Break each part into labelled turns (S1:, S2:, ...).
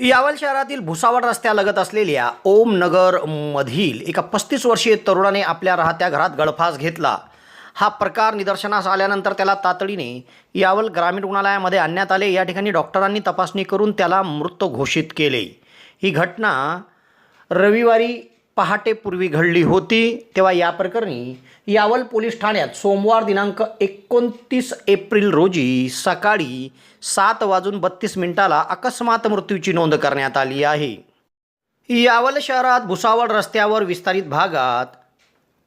S1: यावल शहरातील भुसावळ रस्त्यालगत असलेल्या ओम नगर मधील एका पस्तीस वर्षीय तरुणाने आपल्या राहत्या घरात गळफास घेतला. हा प्रकार निदर्शनास आल्यानंतर त्याला तातडीने यावल ग्रामीण रुग्णालयामध्ये आणण्यात आले. या ठिकाणी डॉक्टरांनी तपासणी करून त्याला मृत घोषित केले. ही घटना रविवारी पहाटेपूर्वी घडली होती तेव्हा या प्रकरणी यावल पोलीस ठाण्यात सोमवार दिनांक एकोणतीस एप्रिल रोजी सकाळी सात वाजून बत्तीस मिनिटाला अकस्मात मृत्यूची नोंद करण्यात आली आहे. यावल शहरात भुसावळ रस्त्यावर विस्तारित भागात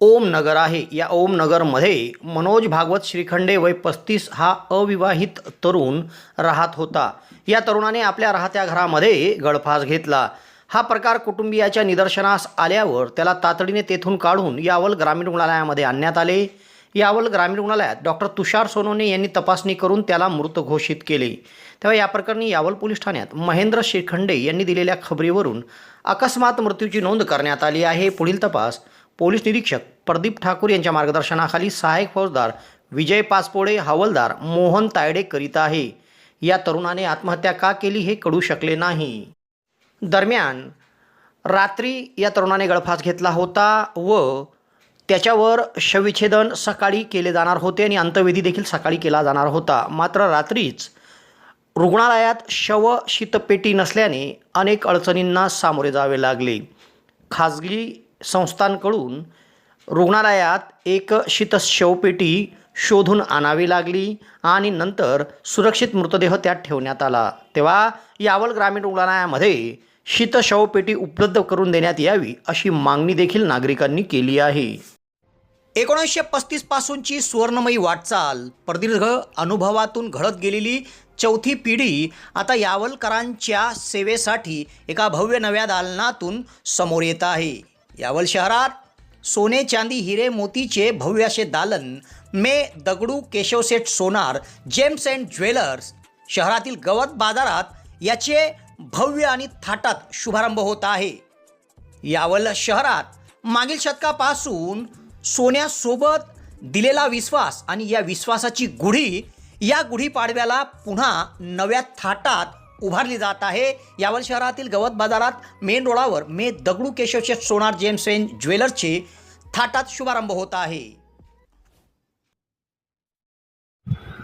S1: ओम नगर आहे. या ओम नगरमध्ये मनोज भागवत श्रीखंडे वय पस्तीस हा अविवाहित तरुण राहत होता. या तरुणाने आपल्या राहत्या घरामध्ये गळफास घेतला. हा प्रकार कुटुंबियाच्या निदर्शनास आल्यावर त्याला तातडीने तेथून काढून यावल ग्रामीण रुग्णालयामध्ये आणण्यात आले. यावल ग्रामीण रुग्णालयात डॉक्टर तुषार सोनोने यांनी तपासणी करून त्याला मृत घोषित केले. तेव्हा या प्रकरणी यावल पोलीस ठाण्यात महेंद्र श्रीखंडे यांनी दिलेल्या खबरीवरून अकस्मात मृत्यूची नोंद करण्यात आली आहे. पुढील तपास पोलीस निरीक्षक प्रदीप ठाकूर यांच्या मार्गदर्शनाखाली सहाय्यक फौजदार विजय पाचपोळे हवालदार मोहन तायडे करीत आहे. या तरुणाने आत्महत्या का केली हे कळू शकले नाही. दरम्यान रात्री या तरुणाने गळफास घेतला होता व त्याच्यावर शविच्छेदन सकाळी केले जाणार होते आणि अंत्यविधी देखील सकाळी केला जाणार होता. मात्र रात्रीच रुग्णालयात शव शीतपेटी नसल्याने अनेक अडचणींना सामोरे जावे लागले. खाजगी संस्थांकडून रुग्णालयात एक शीत शवपेटी शोधून आणावी लागली आणि नंतर सुरक्षित मृतदेह त्यात ठेवण्यात आला. तेव्हा यावल ग्रामीण रुग्णालयामध्ये शीतशवपेटी उपलब्ध करून देण्यात यावी अशी मागणी देखील नागरिकांनी केली आहे. एकोणीसशे पस्तीस पासूनची सुवर्णमयी वाटचाल प्रदीर्घ अनुभवातून घडत गेलेली चौथी पिढी आता यावलकरांच्या सेवेसाठी एका भव्य नव्या दालनातून समोर येत आहे. यावल शहरात सोने चांदी हिरे मोतीचे भव्य असे दालन मे Dagdu Keshavseth Sonar gems and jewellers शहरातील गवत बाजारात याचे भव्य आणि थाटात शुभारंभ होत आहे. यावल शहरात मागील शतकापासून सोन्यासोबत दिलेला विश्वास आणि या विश्वासाची गुढी या गुढीपाडव्याला पुन्हा नव्या थाटात उभारली जात आहे. यावल शहरातील गवत बाजारात मेन रोडावर मे दगडू केशवशेठ सोनार जेम्स एन ज्वेलर्सचे थाटात शुभारंभ होत आहे.